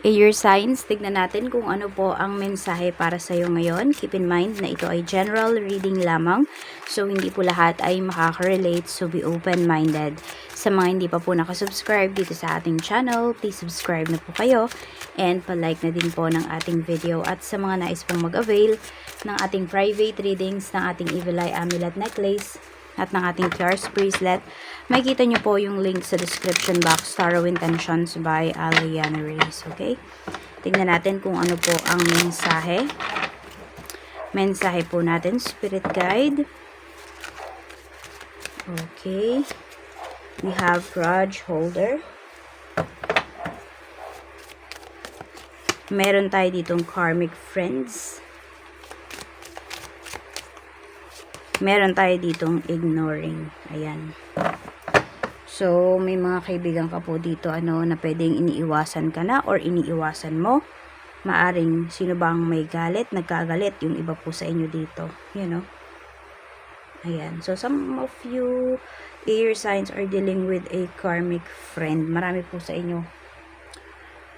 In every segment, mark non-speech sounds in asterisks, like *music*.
Air signs, tignan natin kung ano po ang mensahe para sa iyo ngayon. Keep in mind na ito ay general reading lamang. So, hindi po lahat ay makaka-relate. So, be open-minded. Sa mga hindi pa po nakasubscribe dito sa ating channel, please subscribe na po kayo. And palike na din po ng ating video. At sa mga nais pong mag-avail ng ating private readings ng ating Evil Eye Amulet Necklace, at ng ating Tiars bracelet. Makikita nyo po yung link sa description box, Tarot Intentions by Aliana Reyes. Okay? Tingnan natin kung ano po ang mensahe. Mensahe po natin, Spirit Guide. Okay. We have Grudge Holder. Meron tayo ditong Karmic Friends. Meron tayo ditong ignoring. Ayan. So, may mga kaibigan ka po dito ano, na pwedeng iniiwasan ka na or iniiwasan mo. Maaring sino bang may galit, nagkagalit, yung iba po sa inyo dito. You know? Ayan. So, some of you air signs are dealing with a karmic friend. Marami po sa inyo.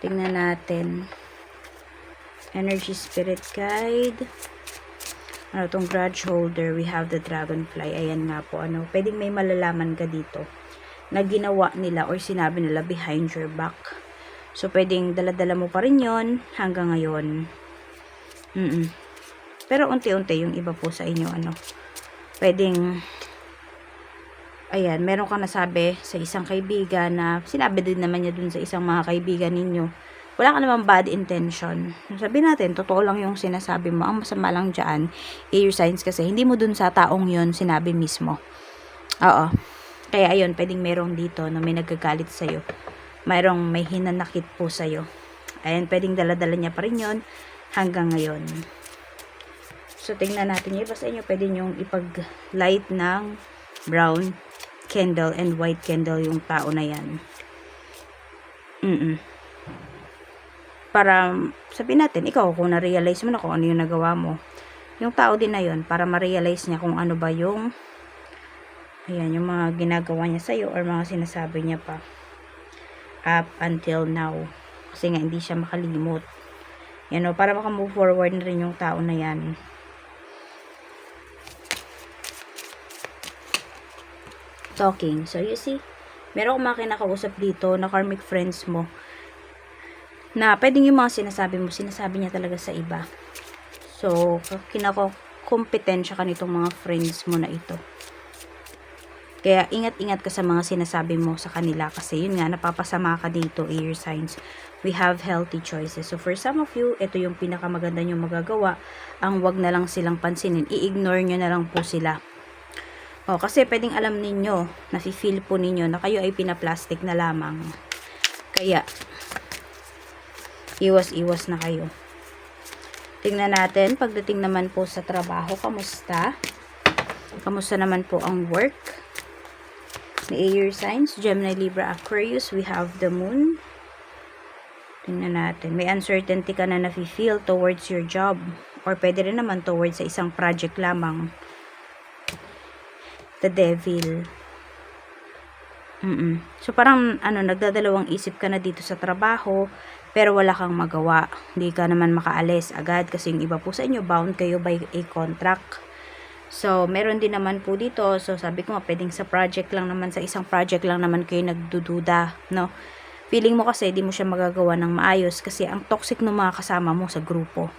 Tingnan natin. Energy Spirit Guide ano tong grudge holder, we have the dragonfly. Ayan nga po, ano, pwedeng may malalaman ka dito na ginawa nila or sinabi nila behind your back. So, pwedeng daladala mo pa rin yon hanggang ngayon. Mm, -mm. Pero unti-unti yung iba po sa inyo, ano, pwedeng, ayan, meron ka nasabi sa isang kaibigan na sinabi din naman niya dun sa isang mga kaibigan ninyo wala ka naman bad intention. Sabi natin, totoo lang yung sinasabi mo. Ang masama lang dyan, air signs kasi, hindi mo dun sa taong yon sinabi mismo. Oo. Kaya ayun, pwedeng merong dito na may nagagalit sa'yo. Mayroong may hinanakit po sa'yo. Ayan, pwedeng daladala niya pa rin yun hanggang ngayon. So, tingnan natin yung iba sa inyo. Pwede nyong ipag-light ng brown candle and white candle yung tao na yan. Mm-mm para sabihin natin, ikaw kung na-realize mo na kung ano yung nagawa mo, yung tao din na yun, para ma-realize niya kung ano ba yung ayan, yung mga ginagawa niya sa'yo or mga sinasabi niya pa up until now. Kasi nga, hindi siya makalimot. Yan o, para maka-move forward na rin yung tao na yan. Talking. So, you see, meron akong mga kinakausap dito na karmic friends mo na pwedeng yung mga sinasabi mo, sinasabi niya talaga sa iba. So, kinako kompetensya ka nitong mga friends mo na ito. Kaya ingat-ingat ka sa mga sinasabi mo sa kanila kasi yun nga, napapasama ka dito, air signs. We have healthy choices. So for some of you, ito yung pinakamaganda nyo magagawa. Ang wag na lang silang pansinin. I-ignore nyo na lang po sila. O, kasi pwedeng alam ninyo, nafe-feel po ninyo na kayo ay pinaplastic na lamang. Kaya, iwas-iwas na kayo. Tingnan natin, pagdating naman po sa trabaho, kamusta? Kamusta naman po ang work? The air signs, Gemini, Libra, Aquarius, we have the moon. Tingnan natin, may uncertainty ka na nafe-feel towards your job or pwede rin naman towards sa isang project lamang. The devil. Mm, -mm. So parang ano nagdadalawang isip ka na dito sa trabaho pero wala kang magawa. Hindi ka naman makaalis agad kasi yung iba po sa inyo bound kayo by a contract. So meron din naman po dito. So sabi ko nga pwedeng sa project lang naman sa isang project lang naman kayo nagdududa, no? Feeling mo kasi di mo siya magagawa ng maayos kasi ang toxic ng mga kasama mo sa grupo.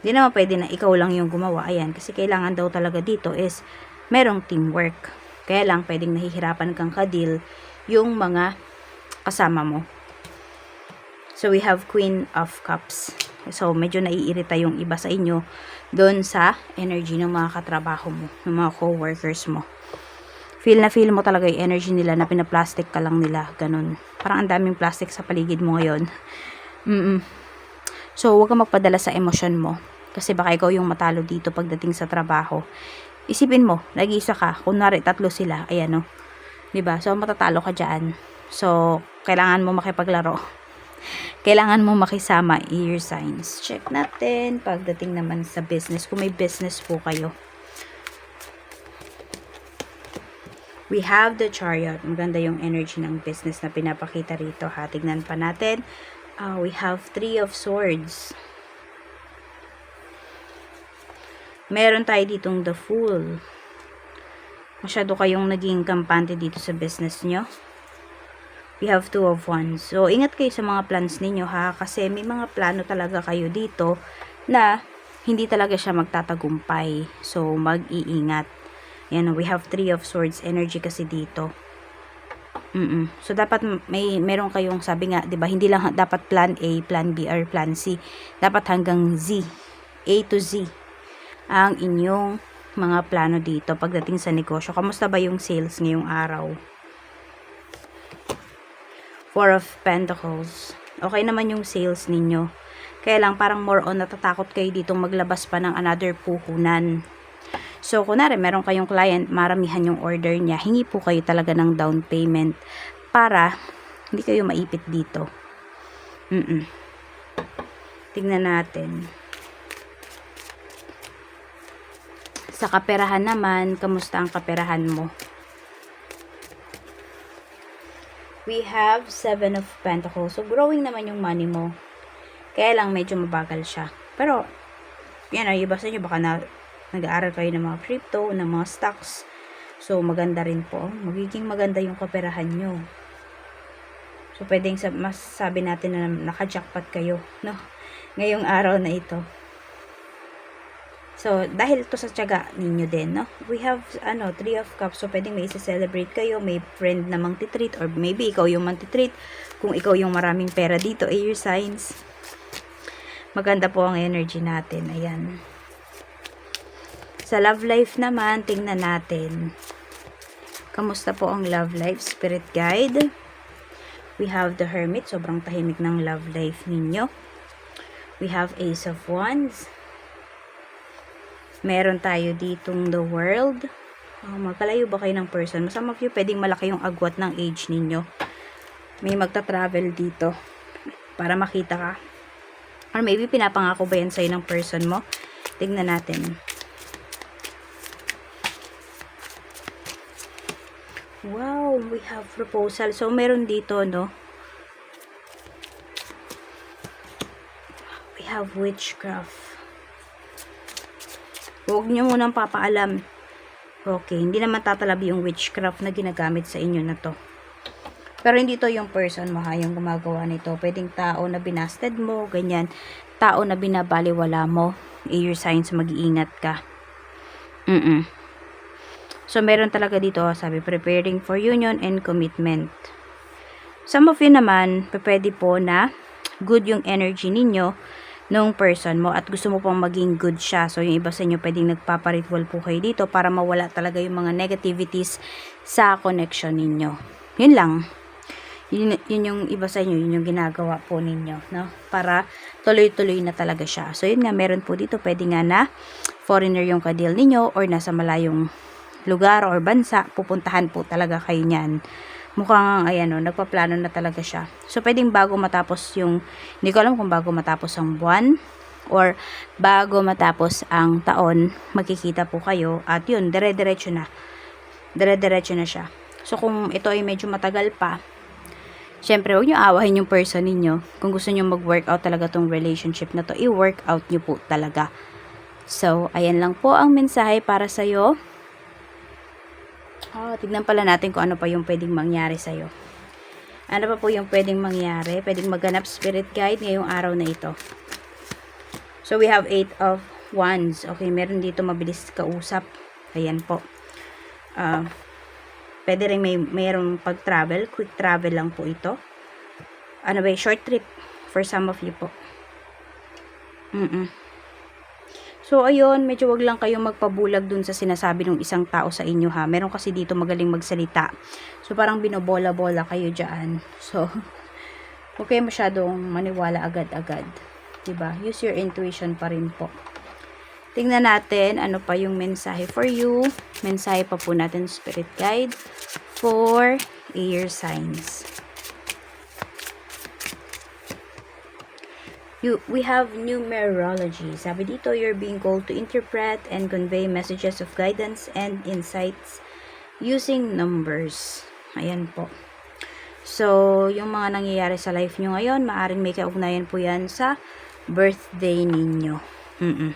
Hindi naman pwede na ikaw lang yung gumawa. Ayan, kasi kailangan daw talaga dito is merong teamwork. Kaya lang, pwedeng nahihirapan kang kadil yung mga kasama mo. So, we have Queen of Cups. So, medyo naiirita yung iba sa inyo doon sa energy ng mga katrabaho mo, ng mga co-workers mo. Feel na feel mo talaga yung energy nila na pinaplastic ka lang nila. Ganun. Parang ang daming plastic sa paligid mo ngayon. Mm, -mm. So, huwag kang magpadala sa emosyon mo. Kasi baka ikaw yung matalo dito pagdating sa trabaho isipin mo, nag-iisa ka, kunwari tatlo sila, ayan no. ba? So matatalo ka diyan. So kailangan mo makipaglaro. Kailangan mo makisama ear signs. Check natin pagdating naman sa business kung may business po kayo. We have the chariot. Maganda yung energy ng business na pinapakita rito ha. Tignan pa natin Ah, we have three of swords. Meron tayo ditong the fool. Masyado kayong naging kampante dito sa business nyo. We have two of wands. So, ingat kayo sa mga plans ninyo ha. Kasi may mga plano talaga kayo dito na hindi talaga siya magtatagumpay. So, mag-iingat. Yan, we have three of swords energy kasi dito. Mm So, dapat may, meron kayong, sabi nga, di ba, hindi lang dapat plan A, plan B, or plan C. Dapat hanggang Z. A to Z. Ang inyong mga plano dito pagdating sa negosyo. Kamusta ba yung sales ngayong araw? Four of Pentacles. Okay naman yung sales ninyo. Kaya lang parang more on natatakot kayo ditong maglabas pa ng another puhunan. So, kunwari, meron kayong client, maramihan yung order niya, hingi po kayo talaga ng down payment para hindi kayo maipit dito. Mm-mm. Tingnan natin. Sa kaperahan naman, kamusta ang kaperahan mo? We have Seven of Pentacles. So, growing naman yung money mo. Kaya lang, medyo mabagal siya. Pero, yan ay, iba sa baka na, nag-aaral kayo ng mga crypto, ng mga stocks. So, maganda rin po. Magiging maganda yung kaperahan nyo. So, pwedeng sab- mas sabi natin na naka-jackpot kayo, no? Ngayong araw na ito. So, dahil to sa tiyaga ninyo din, no? We have, ano, three of cups. So, pwedeng may isa-celebrate kayo. May friend na mang titreat. Or maybe ikaw yung mang titreat. Kung ikaw yung maraming pera dito, eh, your signs. Maganda po ang energy natin. Ayan. Sa love life naman, tingnan natin. Kamusta po ang love life? Spirit guide. We have the hermit. Sobrang tahimik ng love life ninyo. We have ace of wands. Meron tayo ditong the world. Oh, magkalayo ba kayo ng person? Some of you, pwedeng malaki yung agwat ng age ninyo. May magta-travel dito para makita ka. Or maybe pinapangako ba yan sa'yo ng person mo? Tignan natin. Wow, we have proposal. So, meron dito, no? We have witchcraft. Huwag nyo munang papaalam. Okay, hindi naman tatalabi yung witchcraft na ginagamit sa inyo na to. Pero hindi to yung person mo ha, yung gumagawa nito. Pwedeng tao na binasted mo, ganyan. Tao na binabaliwala mo. Your signs, mag-iingat ka. Mm-mm. So, meron talaga dito, sabi, preparing for union and commitment. Some of you naman, pwede po na good yung energy ninyo nung person mo at gusto mo pong maging good siya. So, yung iba sa inyo pwedeng nagpaparitual po kayo dito para mawala talaga yung mga negativities sa connection ninyo. Yun lang. Yun, yun yung iba sa inyo, yun yung ginagawa po ninyo, no? Para tuloy-tuloy na talaga siya. So, yun nga, meron po dito, pwede nga na foreigner yung kadil ninyo or nasa malayong lugar or bansa, pupuntahan po talaga kayo niyan. Mukhang, ayan o, nagpaplano na talaga siya. So, pwedeng bago matapos yung, hindi ko alam kung bago matapos ang buwan, or bago matapos ang taon, magkikita po kayo, at yun, dire-diretso na. Dire-diretso na siya. So, kung ito ay medyo matagal pa, Siyempre, huwag nyo awahin yung person ninyo. Kung gusto nyo mag-workout talaga tong relationship na to, i-workout nyo po talaga. So, ayan lang po ang mensahe para sa'yo. Oh, tignan pala natin kung ano pa yung pwedeng mangyari sa'yo. Ano pa po yung pwedeng mangyari? Pwedeng maghanap spirit guide ngayong araw na ito. So, we have 8 of wands. Okay, meron dito mabilis kausap. Ayan po. Uh, pwede rin may mayroong pag-travel. Quick travel lang po ito. Ano ba, short trip for some of you po. Mm-mm. So, ayun, medyo wag lang kayong magpabulag dun sa sinasabi ng isang tao sa inyo ha. Meron kasi dito magaling magsalita. So, parang binobola-bola kayo dyan. So, *laughs* huwag kayo masyadong maniwala agad-agad. Diba? Use your intuition pa rin po. Tingnan natin ano pa yung mensahe for you. Mensahe pa po natin spirit guide for air signs. You, we have numerology. Sabi dito, you're being called to interpret and convey messages of guidance and insights using numbers. Ayan po. So, yung mga nangyayari sa life nyo ngayon, maaring may kaugnayan po yan sa birthday ninyo. Mm-mm.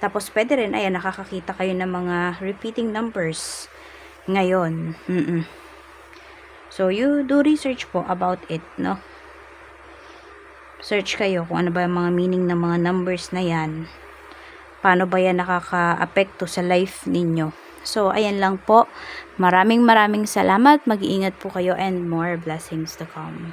Tapos, pwede rin, ayan, nakakakita kayo ng mga repeating numbers ngayon. Mm-mm. So, you do research po about it, no? Search kayo kung ano ba yung mga meaning ng mga numbers na yan. Paano ba yan nakaka-apekto sa life ninyo. So, ayan lang po. Maraming maraming salamat. Mag-iingat po kayo and more blessings to come.